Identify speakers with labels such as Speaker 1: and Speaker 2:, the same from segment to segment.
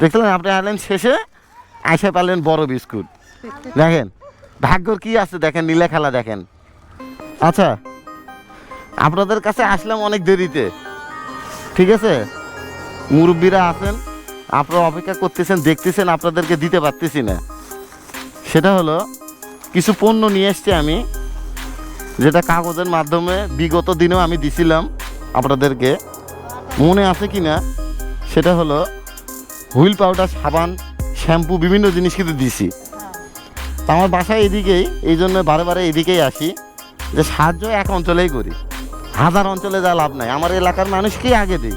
Speaker 1: দেখলেন আপনি আনলেন শেষে, আইসা পারলেন বড় বিস্কুট। দেখেন, ভাগ্যর কি আছে দেখেন, নীলা খেলা দেখেন। আচ্ছা আপনাদের কাছে আসলাম অনেক দেরিতে। ঠিক আছে? মুরব্বীরা আছেন, আপনারা অপেক্ষা করতেছেন, দেখতেছেন, আপনাদেরকে দিতে পারতেছি না। সেটা হলো, কিছু পণ্য নিয়ে এসছি আমি, যেটা কাগজের মাধ্যমে বিগত দিনেও আমি দিছিলাম আপনাদেরকে। মনে আছে কি না সেটা হলো হুইল পাউডার, সাবান, শ্যাম্পু, বিভিন্ন জিনিস কিন্তু দিছি। তা আমার বাসা এদিকেই, এই জন্য বারে বারে এদিকেই আসি যে সাহায্য এক অঞ্চলেই করি। হাজার অঞ্চলে যা লাভ নাই, আমার এলাকার মানুষকেই আগে দিই।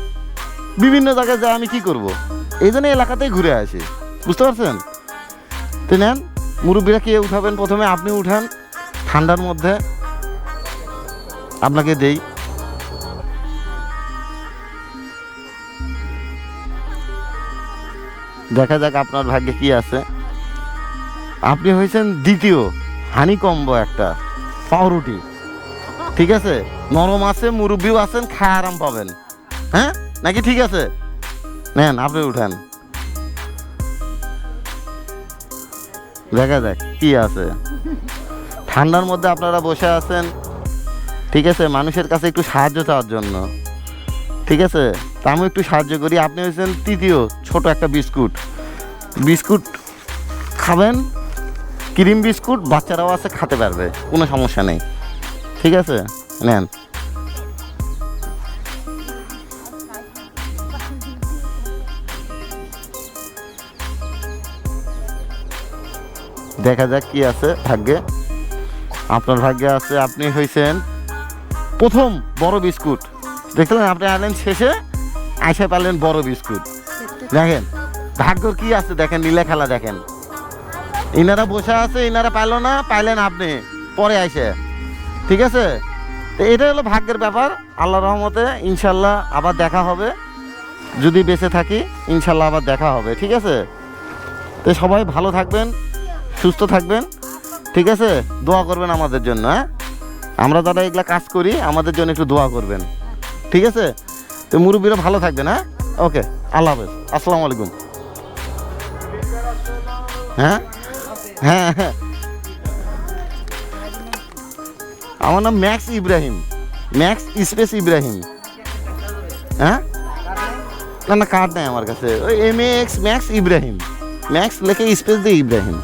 Speaker 1: বিভিন্ন জায়গায় যা আমি কি করব। এই জন্য এলাকাতেই ঘুরে আসি। বুঝতে পারছেন? তো নেন, মুরব্বীরা কে উঠাবেন? প্রথমে আপনি উঠান, ঠান্ডার মধ্যে আপনাকে দেই। দেখা যাক আপনার ভাগ্যে কি আছে। আপনি হয়েছেন দ্বিতীয় হানি কম্বো একটা পাউরুটি। ঠিক আছে? নরম আছে, মুরব্বিও আছেন, খায় আরাম পাবেন। হ্যাঁ? নাকি ঠিক আছে? নেন, আপনি উঠান। দেখা যাক কি আছে। ঠান্ডার মধ্যে আপনারা বসে আছেন। ঠিক আছে? মানুষের কাছে একটু সাহায্য চাওয়ার জন্য। ঠিক আছে? তা আমি একটু সাহায্য করি। আপনি হয়েছেন তৃতীয় ছোট একটা বিস্কুট। বিস্কুট খাবেন, ক্রিম বিস্কুট, বাচ্চারাও আছে, খেতে পারবে, কোনো সমস্যা নেই। ঠিক আছে? নেন। দেখা যাক কি আছে ভাগ্যে। আপনার ভাগ্যে আছে, আপনি হয়েছেন প্রথম বড় বিস্কুট। দেখলেন আপনি আনলেন শেষে, আইসে পারলেন বড় বিস্কুট। দেখেন ভাগ্যর কি আছে দেখেন, নীলা খেলা দেখেন। ইনারা বসে আছে, ইনারা পাইলো না, পাইলেন আপনি, পরে আইসে। ঠিক আছে? তো এটা হলো ভাগ্যের ব্যাপার আল্লাহ রহমতে ইনশাল্লাহ আবার দেখা হবে। যদি বেঁচে থাকি, ইনশাল্লাহ আবার দেখা হবে, ঠিক আছে? তো সবাই ভালো থাকবেন, সুস্থ থাকবেন, ঠিক আছে? দোয়া করবেন আমাদের জন্য হ্যাঁ? আমরা যারা এগুলা কাজ করি, আমাদের জন্য একটু দোয়া করবেন। ঠিক আছে? তো মুরব্বীরা ভালো থাকবেন হ্যাঁ? ওকে, আল্লাহ হাফেজ। আসসালামু আলাইকুম। হ্যাঁ? হ্যাঁ হ্যাঁ। আমার নাম Max Ibrahim. Max space Ibrahim. হ্যাঁ? না না, কার্ড নেই আমার কাছে। ওই M X Max Ibrahim. Max লেখে স্পেস দিয়ে ইব্রাহিম।